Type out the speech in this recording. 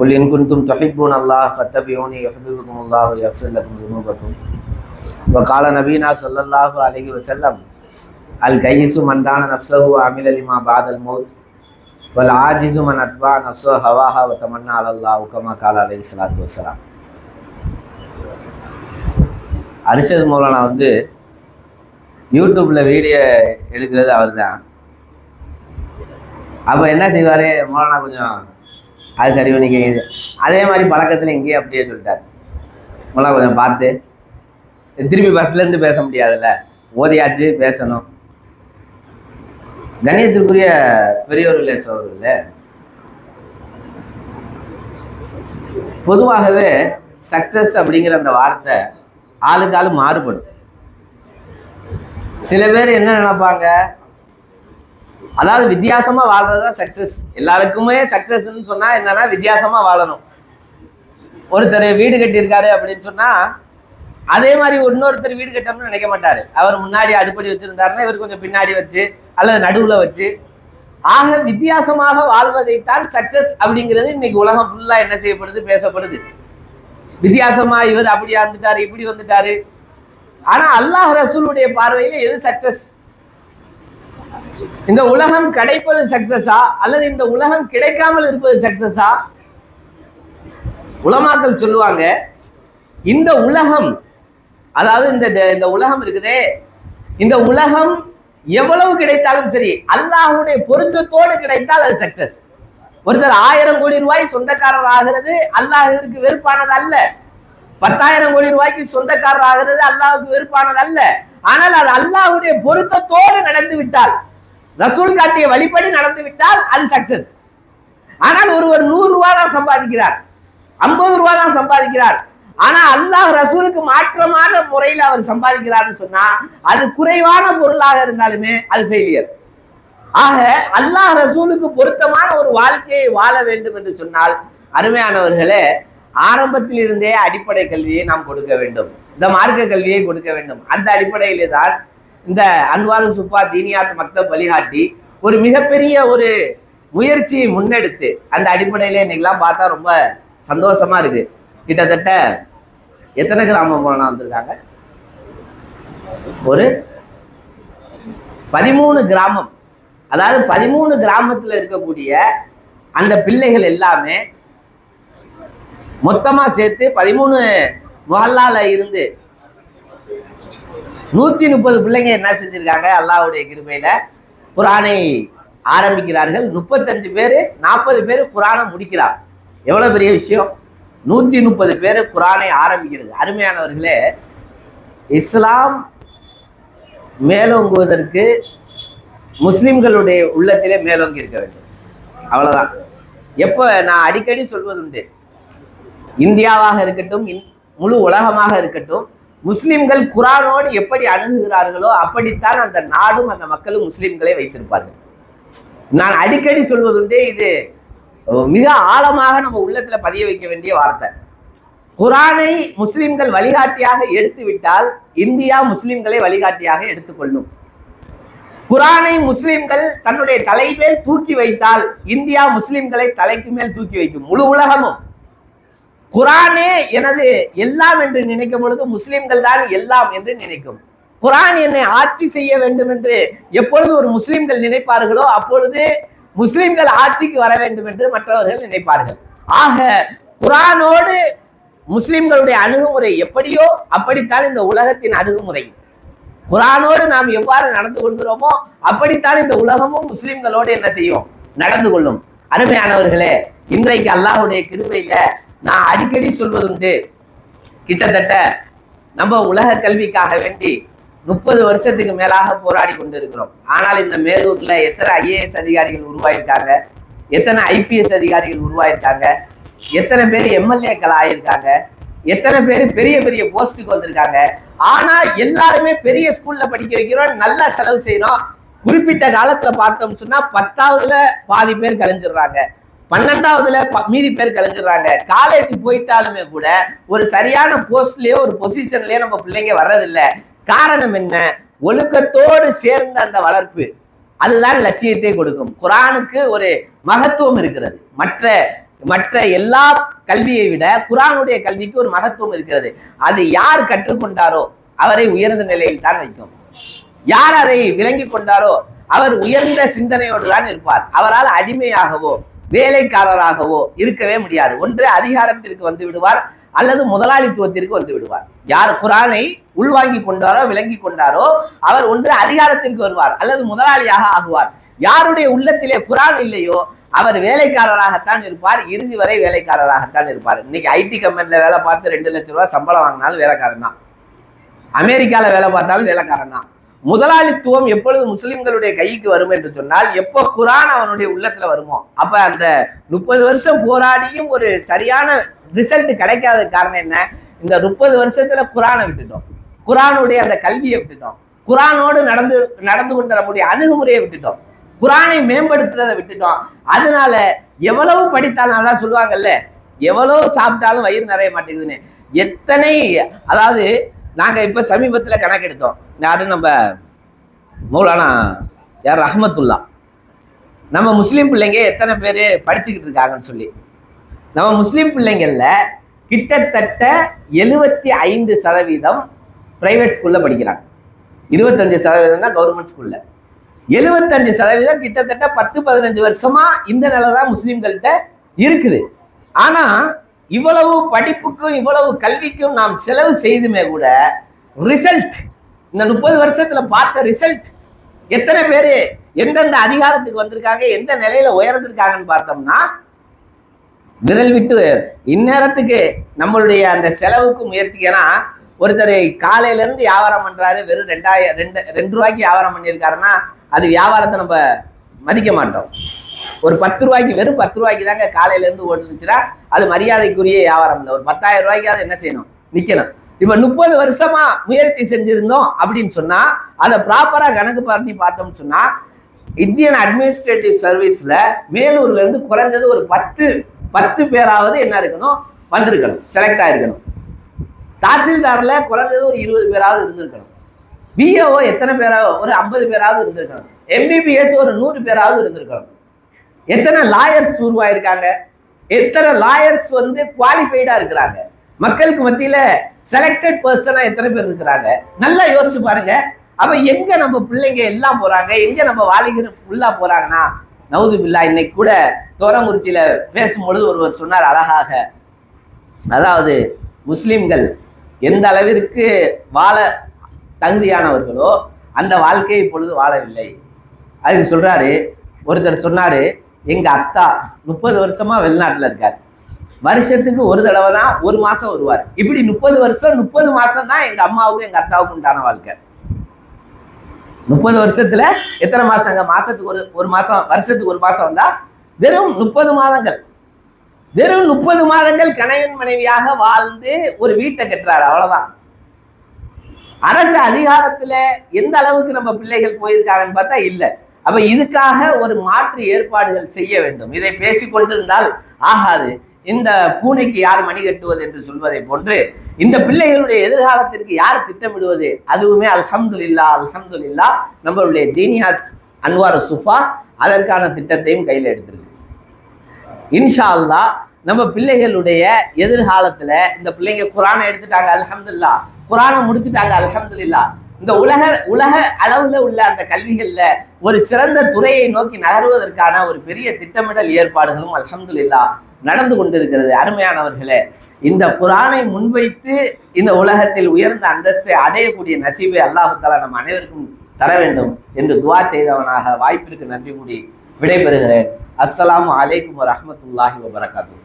قل إن كنتم تحبون الله فاتبعوني يحببكم الله ويغفر لكم ذنوبكم وقال نبينا صلى الله عليه وسلم الكيس من دان نفسه وعمل لما بعد الموت والعاجز من أتبع نفسه هواها وتمنى على الله كما قال عليه الصلاة والسلام அரிஷத் மௌலானா வந்து யூடியூப்பில் வீடியோ எடுக்கிறது அவர் தான் அப்போ என்ன செய்வார் மௌலானா கொஞ்சம் அது சரி பண்ணிக்க அதே மாதிரி பழக்கத்தில் இங்கேயே அப்படியே சொல்லிட்டார். உங்களாம் கொஞ்சம் பார்த்து. திருப்பி பஸ்லேருந்து பேச முடியாதுல்ல? ஓதியாச்சு பேசணும். கணியத்திற்குரிய பெரியோர்களே சோழர்களே பொதுவாகவே சக்சஸ் அப்படிங்கிற அந்த வார்த்தை ஆளுக்கு ஆளு மாறுபடும். சில பேர் என்ன நினைப்பாங்க? அதாவது வித்தியாசமா வாழ்றது தான் சக்சஸ் எல்லாருக்குமே சக்சஸ்ன்னு சொன்னா என்னன்னா வித்தியாசமா வாழணும். ஒருத்தர் வீடு கட்டியிருக்காரு அப்படின்னு சொன்னா அதே மாதிரி இன்னொருத்தர் வீடு கட்டணும்னு நினைக்க மாட்டாரு. அவர் முன்னாடி அடுப்படி வச்சிருந்தாருன்னா இவர் கொஞ்சம் பின்னாடி வச்சு அல்லது நடுவுல வச்சு. ஆக வித்தியாசமாக வாழ்வதைத்தான் சக்சஸ் அப்படிங்கிறது இன்னைக்கு உலகம் ஃபுல்லா என்ன செய்யப்படுது பேசப்படுது. வித்தியாசமா இவர் அப்படி வந்துட்டாரு இப்படி வந்துட்டாரு. ஆனா அல்லாஹ் ரசூலுடைய பார்வையில எது சக்சஸ் இந்த உலகம் கிடைப்பது சக்சஸா அல்லது இந்த உலகம் கிடைக்காமல் இருப்பது சக்சஸா உலமாக்கள் சொல்லுவாங்க இந்த உலகம் அதாவது இந்த இந்த- உலகம் இருக்குதே இந்த உலகம் எவ்வளவு கிடைத்தாலும் சரி அல்லாஹுடைய பொருத்தத்தோடு கிடைத்தால் அது சக்சஸ் ஒருத்தர் ஆயிரம் கோடி ரூபாய் சொந்தக்காரர் ஆகிறது அல்லாஹிற்கு வெறுப்பானது அல்ல. பத்தாயிரம் கோடி ரூபாய்க்கு சொந்தக்காரர் ஆகிறது அல்லாஹுக்கு வெறுப்பானது அல்ல. ஆனால் அது அல்லாஹுடைய பொருத்தத்தோடு நடந்து விட்டால் ரசூல் காட்டிய வழிபடி நடந்து விட்டால் அது சக்சஸ் ஆனால் ஒருவர் நூறு ரூபா தான் சம்பாதிக்கிறார். ஐம்பது ரூபா தான் சம்பாதிக்கிறார். ஆனா அல்லாஹ் ரசூலுக்கு மாற்றமான முறையில் அவர் சம்பாதிக்கிறார்னு சொன்னா அது குறைவான பொருளாக இருந்தாலுமே அது ஃபெயிலியர் ஆக அல்லாஹ் ரசூலுக்கு பொருத்தமான ஒரு வாழ்க்கையை வாழ வேண்டும் என்று சொன்னால் அருமையானவர்களே ஆரம்பத்தில் இருந்தே அடிப்படை கல்வியை நாம் கொடுக்க வேண்டும். இந்த மார்க்க கல்வியை கொடுக்க வேண்டும். அந்த அடிப்படையிலே தான் இந்த அன்வாரு சுஃபா தீனியாத் மக்தப் வழிகாட்டி ஒரு மிகப்பெரிய ஒரு முயற்சியை முன்னெடுத்து அந்த அடிப்படையில இன்னைக்கெல்லாம் பார்த்தா ரொம்ப சந்தோஷமா இருக்கு. கிட்டத்தட்ட எத்தனை கிராமம் போனா வந்திருக்காங்க? ஒரு பதிமூணு கிராமம். அதாவது பதிமூணு கிராமத்தில் இருக்கக்கூடிய அந்த பிள்ளைகள் எல்லாமே மொத்தமாக சேர்த்து பதிமூணு முகல்லால இருந்து நூத்தி முப்பது பிள்ளைங்க என்ன செஞ்சிருக்காங்க? அல்லாவுடைய கிருமையில் குரானை ஆரம்பிக்கிறார்கள். முப்பத்தஞ்சு பேர் நாற்பது பேர் குரானை முடிக்கிறார் எவ்வளவு பெரிய விஷயம்? நூத்தி முப்பது பேர் குரானை ஆரம்பிக்கிறது. அருமையானவர்களே இஸ்லாம் மேலோங்குவதற்கு முஸ்லிம்களுடைய உள்ளத்திலே மேலோங்கி இருக்க வேண்டும். அவ்வளவுதான். எப்போ நான் அடிக்கடி சொல்வதுண்டு இந்தியாவாக இருக்கட்டும் இந்- முழு உலகமாக இருக்கட்டும் முஸ்லிம்கள் குரானோடு எப்படி அணுகுகிறார்களோ அப்படித்தான் அந்த நாடும் அந்த மக்களும் முஸ்லிம்களை வைத்திருப்பார்கள். நான் அடிக்கடி சொல்வதுண்டே இது மிக ஆழமாக நம்ம உள்ளத்துல பதிய வைக்க வேண்டிய வார்த்தை. குரானை முஸ்லிம்கள் வழிகாட்டியாக எடுத்துவிட்டால் இந்தியா முஸ்லிம்களை வழிகாட்டியாக எடுத்துக்கொள்ளும். குரானை முஸ்லிம்கள் தன்னுடைய தலைமேல் தூக்கி வைத்தால் இந்தியா முஸ்லிம்களை தலைக்கு மேல் தூக்கி வைக்கும். முழு உலகமும். குரானே எனது எல்லாம் என்று நினைக்கும் பொழுது முஸ்லிம்கள் தான் எல்லாம் என்று நினைக்கும். குரான் என்னை ஆட்சி செய்ய வேண்டும் என்று எப்பொழுது ஒரு முஸ்லிம்கள் நினைப்பார்களோ அப்பொழுது முஸ்லிம்கள் ஆட்சிக்கு வர வேண்டும் என்று மற்றவர்கள் நினைப்பார்கள். ஆக குரானோடு முஸ்லிம்களுடைய அணுகுமுறை எப்படியோ அப்படித்தான் இந்த உலகத்தின் அணுகுமுறை. குரானோடு நாம் எவ்வாறு நடந்து கொள்கிறோமோ அப்படித்தான் இந்த உலகமும் முஸ்லிம்களோடு என்ன செய்யும்? நடந்து கொள்ளும். அருமையானவர்களே இன்றைக்கு அல்லாஹுடைய கிருபையில நான் அடிக்கடி சொல்வதுண்டு கிட்டத்தட்ட நம்ம உலக கல்விக்காக வேண்டி முப்பது வருஷத்துக்கு மேலாக போராடி கொண்டிருக்கிறோம். ஆனால் இந்த மேலூர்ல எத்தனை ஐஏஎஸ் அதிகாரிகள் உருவாயிருக்காங்க? எத்தனை ஐபிஎஸ் அதிகாரிகள் உருவாயிருக்காங்க? எத்தனை பேர் எம்எல்ஏக்கள் ஆயிருக்காங்க? எத்தனை பேர் பெரிய பெரிய போஸ்ட்டுக்கு வந்திருக்காங்க? ஆனா எல்லாருமே பெரிய ஸ்கூல்ல படிக்க வைக்கிறோம் நல்லா செலவு செய்யறோம். குறிப்பிட்ட காலத்துல பார்த்தோம் சொன்னா பத்தாவதுல பாதி பேர் கலைஞ்சிடுறாங்க. பன்னெண்டாவதுல ப- மீதி பேர் கலைஞ்சிடுறாங்க. காலேஜ் போயிட்டாலுமே கூட ஒரு சரியான போஸ்ட்லயோ ஒரு பொசிஷன்லயோ நம்ம பிள்ளைங்க வர்றதில்ல. காரணம் என்ன? ஒழுக்கத்தோடு சேர்ந்த அந்த வளர்ப்பு. அதுதான் லட்சியத்தை கொடுக்கும். குரானுக்கு ஒரு மகத்துவம் இருக்கிறது. மற்ற மற்ற எல்லா கல்வியை விட குரானுடைய கல்விக்கு ஒரு மகத்துவம் இருக்கிறது. அது யார் கற்றுக்கொண்டாரோ அவரை உயர்ந்த நிலையில் தான் வைக்கும். யார் அதை விளங்கி கொண்டாரோ அவர் உயர்ந்த சிந்தனையோடு தான் இருப்பார். அவரால் அடிமையாகவோ வேலைக்காரராகவோ இருக்கவே முடியாது. ஒன்று அதிகாரத்திற்கு வந்து விடுவார் அல்லது முதலாளித்துவத்திற்கு வந்து விடுவார். யார் குரானை உள்வாங்கி கொண்டாரோ விளங்கி கொண்டாரோ அவர் ஒன்று அதிகாரத்திற்கு வருவார் அல்லது முதலாளியாக ஆகுவார். யாருடைய உள்ளத்திலே குரான் இல்லையோ அவர் வேலைக்காரராகத்தான் இருப்பார் இறுதி வரை வேலைக்காரராகத்தான் இருப்பார். இன்னைக்கு ஐடி கம்பெனியில் வேலை பார்த்து ரெண்டு லட்ச ரூபாய் சம்பளம் வாங்கினாலும் வேலைக்காரன் தான். அமெரிக்காவில் வேலை பார்த்தாலும் வேலைக்காரன் தான். முதலாளித்துவம் எப்பொழுது முஸ்லிம்களுடைய கைக்கு வரும் என்று சொன்னால் எப்போ குரான் அவனுடைய உள்ளத்துல வருமோ அப்ப அந்த முப்பது வருஷம் போராடியும் ஒரு சரியான ரிசல்ட் கிடைக்காத காரணம் என்ன? இந்த முப்பது வருஷத்துல குரானை விட்டுட்டோம். குரானுடைய அந்த கல்வியை விட்டுட்டோம். குரானோடு நடந்து நடந்து கொண்ட நம்முடைய அணுகுமுறையை விட்டுட்டோம். குரானை மேம்படுத்துறதை விட்டுட்டோம். அதனால எவ்வளவு படித்தாலும் அதான் சொல்லுவாங்கல்ல எவ்வளவு சாப்பிட்டாலும் வயிறு நிறைய மாட்டேங்குதுன்னு. எத்தனை அதாவது நாங்கள் இப்போ சமீபத்தில் கணக்கெடுத்தோம் யாரு? நம்ம மௌலானா யார்? ரஹமத்துல்லா. நம்ம முஸ்லீம் பிள்ளைங்க எத்தனை பேர் படிச்சுக்கிட்டு இருக்காங்கன்னு சொல்லி. நம்ம முஸ்லீம் பிள்ளைங்களில் கிட்டத்தட்ட எழுபத்தி ஐந்து சதவீதம் ப்ரைவேட் ஸ்கூலில் படிக்கிறாங்க. இருபத்தஞ்சு சதவீதம் தான் கவர்மெண்ட் ஸ்கூலில் எழுபத்தஞ்சு சதவீதம் கிட்டத்தட்ட பத்து பதினஞ்சு வருஷமாக இந்த நிலை தான் முஸ்லீம்கள்கிட்ட இருக்குது. ஆனால் இவ்வளவு படிப்புக்கும் இவ்வளவு கல்விக்கும் நாம் செலவு செய்துமே கூட ரிசல்ட் இந்த முப்பது வருஷத்துல பார்த்த ரிசல்ட் எத்தனை பேர் எந்தெந்த அதிகாரத்துக்கு வந்திருக்காங்க எந்த நிலையில உயர்ந்திருக்காங்கன்னு பார்த்தோம்னா விரல் விட்டு இந்நேரத்துக்கு நம்மளுடைய அந்த செலவுக்கு முயற்சிக்கு ஏன்னா ஒருத்தர் காலையில இருந்து வியாபாரம் பண்றாரு வெறும் ரெண்டாயிரம் ரெண்டு ரெண்டு ரூபாய்க்கு வியாபாரம் பண்ணியிருக்காருன்னா அது வியாபாரத்தை நம்ம மதிக்க மாட்டோம். ஒரு பத்து ரூபாய்க்கு வெறும் பத்து ரூபாய்க்கு தாங்க காலையில இருந்து ஓடுனுச்சுன்னா அது மரியாதைக்குரிய வியாபாரம் இல்லை. ஒரு பத்தாயிரம் ரூபாய்க்கு என்ன செய்யணும்? நிக்கணும். இப்ப முப்பது வருஷமா முயற்சி செஞ்சிருந்தோம் அப்படின்னு சொன்னா அதை ப்ராப்பரா கணக்கு பண்ணி பார்த்தோம்னு சொன்னா இந்தியன் அட்மினிஸ்ட்ரேட்டிவ் சர்வீஸ்ல மேலூர்ல இருந்து குறைஞ்சது ஒரு பத்து பத்து பேராவது என்ன இருக்கணும்? வந்திருக்கணும். செலக்ட் ஆயிருக்கணும். தாசில்தார்ல குறைஞ்சது ஒரு இருபது பேராவது இருந்திருக்கணும். பிஓஓ எத்தனை பேராவது ஒரு ஐம்பது பேராவது இருந்திருக்கணும். எம்பிபிஎஸ் ஒரு நூறு பேராவது இருந்திருக்கணும். எத்தனை லாயர்ஸ் உருவாயிருக்காங்க? எத்தனை லாயர்ஸ் வந்து குவாலிஃபைடா இருக்கிறாங்க? மக்களுக்கு மத்தியில செலக்டட் பர்சனா எத்தனை பேர் இருக்கிறாங்க? நல்லா யோசிச்சு பாருங்க. அப்ப எங்க நம்ம பிள்ளைங்க எல்லாம் போறாங்க? எங்க நம்ம வாலிகர் உள்ளா போறாங்கன்னா? நவுது பில்லா இன்னைக்கு கூட தோரங்குறிச்சியில பேசும்பொழுது ஒருவர் சொன்னார் அழகாக. அதாவது முஸ்லிம்கள் எந்த அளவிற்கு வாழ தகுதியானவர்களோ அந்த வாழ்க்கையை இப்பொழுது வாழவில்லை. அதுக்கு சொல்றாரு ஒருத்தர் சொன்னாரு எங்க அத்தா முப்பது வருஷமா வெளிநாட்டுல இருக்கார். வருஷத்துக்கு ஒரு தடவை தான் ஒரு மாசம் வருவார். இப்படி முப்பது வருஷம் முப்பது மாசம் தான் எங்க அம்மாவுக்கும் எங்க அத்தாவுக்கும் உண்டான வாழ்க்கை. முப்பது வருஷத்துல எத்தனை மாசங்க மாசத்துக்கு ஒரு ஒரு மாசம் வருஷத்துக்கு ஒரு மாசம் வந்தா வெறும் முப்பது மாதங்கள். வெறும் முப்பது மாதங்கள் கணவன் மனைவியாக வாழ்ந்து ஒரு வீட்டை கட்டுறாரு அவ்வளவுதான். அரசு அதிகாரத்துல எந்த அளவுக்கு நம்ம பிள்ளைகள் போயிருக்காங்கன்னு பார்த்தா இல்லை. அப்ப இதுக்காக ஒரு மாற்று ஏற்பாடுகள் செய்ய வேண்டும். இதை பேசிக்கொண்டிருந்தால் ஆகாது. இந்த பூனைக்கு யார் மணி கட்டுவது என்று சொல்வதை போன்று இந்த பிள்ளைகளுடைய எதிர்காலத்திற்கு யார் திட்டமிடுவது? அதுவுமே அல்ஹம்துலில்லா அல்ஹம்துலில்லா நம்மளுடைய தீனியாத் அன்வார் சுஃபா அதற்கான திட்டத்தையும் கையில் எடுத்திருக்கு. இன்ஷா அல்லா நம்ம பிள்ளைகளுடைய எதிர்காலத்துல இந்த பிள்ளைங்க குரானை எடுத்துட்டாங்க அல்ஹம்துலில்லா. குரானை முடிச்சுட்டாங்க அல்ஹம்துலில்லா. இந்த உலக உலக அளவுல உள்ள அந்த கல்விகள்ல ஒரு சிறந்த துறையை நோக்கி நகர்வதற்கான ஒரு பெரிய திட்டமிடல் ஏற்பாடுகளும் அல்ஹம்துலில்லா நடந்து கொண்டிருக்கிறது. அருமையானவர்களே இந்த குரானை முன்வைத்து இந்த உலகத்தில் உயர்ந்த அந்தஸ்தை அடையக்கூடிய நசீபை அல்லாஹாலா நம் அனைவருக்கும் தர வேண்டும் என்று துவா செய்தவனாக வாய்ப்பிற்கு நன்றி கூடி விடைபெறுகிறேன். அஸ்ஸலாமு அலைக்கும் வரமத்துல்லாஹி வபரகாத்துஹு.